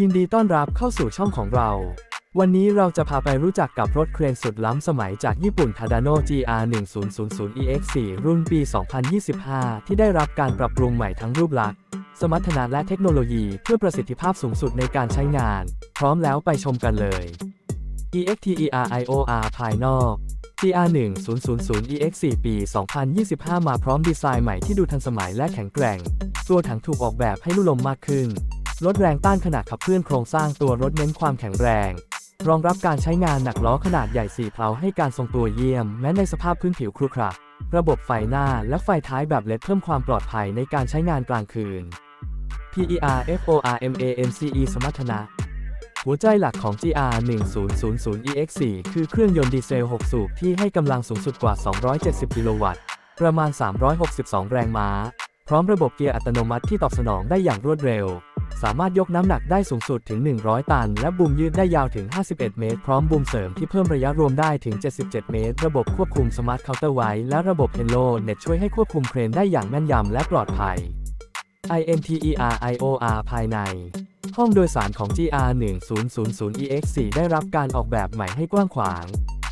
ยินดีต้อนรับเข้าสู่ช่องของเรา วันนี้เราจะพาไปรู้จักกับรถเครนสุดล้ำสมัยจากญี่ปุ่น Tadano GR 1000 EX4 รุ่นปี 2025 ที่ได้รับการปรับปรุงใหม่ทั้งรูปลักษณ์ สมรรถนะและเทคโนโลยีเพื่อประสิทธิภาพสูงสุดในการใช้งาน พร้อมแล้วไปชมกันเลย EXTERIOR ภายนอก GR 1000 EX4 ปี 2025 มาพร้อมดีไซน์ใหม่ที่ดูทันสมัยและแข็งแกร่ง ตัวถังถูกออกแบบให้ลุ่มลมมากขึ้น ลดแรงต้านขณะขับเคลื่อนโครงสร้างตัวรถเน้นความแข็งแรง รองรับการใช้งานหนักล้อขนาดใหญ่4เพลาให้การทรงตัวเยี่ยม แม้ในสภาพพื้นผิวครุขระระบบไฟหน้าและไฟท้ายแบบเลดเพิ่มความปลอดภัยในการใช้งานกลางคืน PER FORMANCE สมรรถนะ หัวใจหลักของ GR 1000 EX4 คือเครื่องยนต์ดีเซล 6 สูบที่ให้กำลังสูงสุดกว่า 270 กิโลวัตต์ ประมาณ 362 แรงม้า พร้อมระบบเกียร์อัตโนมัติที่ตอบสนองได้อย่างรวดเร็ว สามารถยกน้ำหนักได้สูงสุดถึง 100 ตัน และบูมยืดได้ยาวถึง 51 เมตร พร้อมบูมเสริมที่เพิ่มระยะรวมได้ถึง 77 เมตร ระบบควบคุมสมาร์ทเคาน์เตอร์ไว้ และระบบ Hello Net ช่วยให้ควบคุมเครนได้อย่างแม่นยำและปลอดภัย INTERIOR ภายใน ห้องโดยสารของ GR 1000 EX4 ได้รับการออกแบบใหม่ให้กว้างขวาง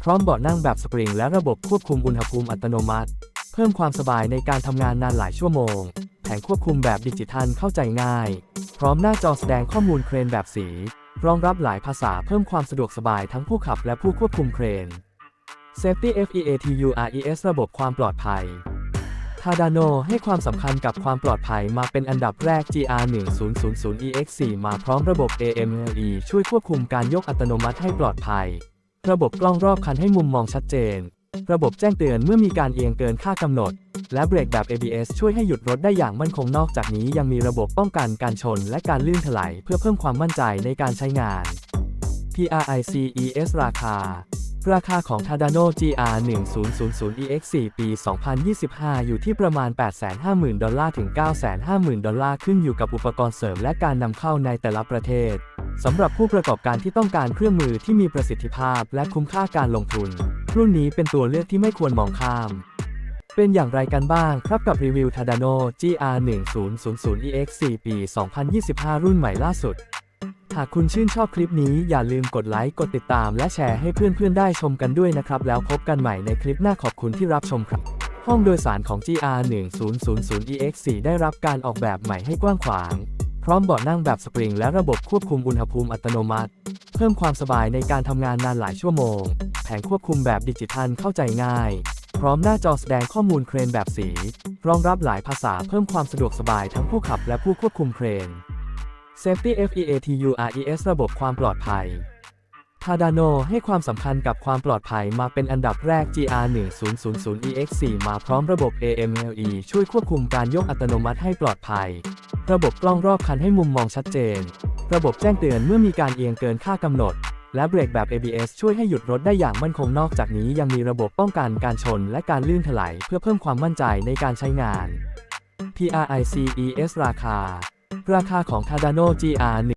พร้อมเบาะนั่งแบบสปริง และระบบควบคุมอุณหภูมิอัตโนมัติ เพิ่มความสบายในการทำงานนานหลายชั่วโมง ผงควบคุมแบบดิจิทัลเข้าใจง่าย พร้อมหน้าจอแสดงข้อมูลเครนแบบสี รองรับหลายภาษาเพิ่มความสะดวกสบายทั้งผู้ขับและผู้ควบคุมเครน Safety FEATURES ระบบความปลอดภัยทาดาโนให้ความสำคัญกับความปลอดภัยมาเป็นอันดับแรก GR 1000 EX4 มาพร้อมระบบ AMLE ช่วยควบคุมการยกอัตโนมัติให้ปลอดภัย ระบบกล้องรอบคันให้มุมมองชัดเจน ระบบแจ้งเตือนเมื่อมีการเอียงเกินค่ากำหนด และเบรกแบบ ABS ช่วยให้หยุดรถได้อย่างมั่นคงนอกจากนี้ยังมีระบบป้องกันการชนและการลื่นถลายเพื่อเพิ่มความมั่นใจในการใช้งาน PRICES ราคา ราคาของ Tadano GR 1000 EX4 ปี 2025 อยู่ที่ประมาณ 850,000 ดอลลาร์ถึง 950,000 ดอลลาร์ขึ้นอยู่กับอุปกรณ์เสริมและการนำเข้าในแต่ละประเทศสำหรับผู้ประกอบการที่ต้องการเครื่องมือที่มีประสิทธิภาพและคุ้มค่าการลงทุน รุ่นนี้เป็นตัวเลือกที่ไม่ควรมองข้าม เป็นอย่างไรกันบ้างครับกับรีวิว Tadano GR 1000 EX4 ปี 2025 รุ่นใหม่ล่าสุด หากคุณชื่นชอบคลิปนี้อย่าลืมกดไลค์ กดติดตาม และแชร์ให้เพื่อนๆ ได้ชมกันด้วยนะครับ แล้วพบกันใหม่ในคลิปหน้าขอบคุณที่รับชมครับ ห้องโดยสารของ GR 1000 EX4 ได้รับการออกแบบใหม่ให้กว้างขวาง พร้อมเบาะนั่งแบบสปริงและระบบควบคุมอุณหภูมิอัตโนมัติ เพิ่มความสบายในการทำงานนานหลายชั่วโมง แผงควบคุมแบบดิจิทัลเข้าใจง่าย พร้อมหน้าจอแสดงข้อมูลเครนแบบสี รองรับหลายภาษาเพิ่มความสะดวกสบายทั้งผู้ขับและผู้ควบคุมเครน Safety FEATURES ระบบความปลอดภัยทาดาโนให้ความสำคัญกับความปลอดภัยมาเป็นอันดับแรก GR 1000 EX4 มาพร้อมระบบ AMLE ช่วยควบคุมการยกอัตโนมัติให้ปลอดภัย ระบบกล้องรอบคันให้มุมมองชัดเจน ระบบแจ้งเตือนเมื่อมีการเอียงเกินค่ากำหนด และเบรกแบบ ABS ช่วยให้หยุดรถได้อย่างมั่นคงนอกจากนี้ยังมีระบบป้องกันการชนและการลื่นถลายเพื่อเพิ่มความมั่นใจในการใช้งาน PRICES ราคา ราคาของ Tadano GR 1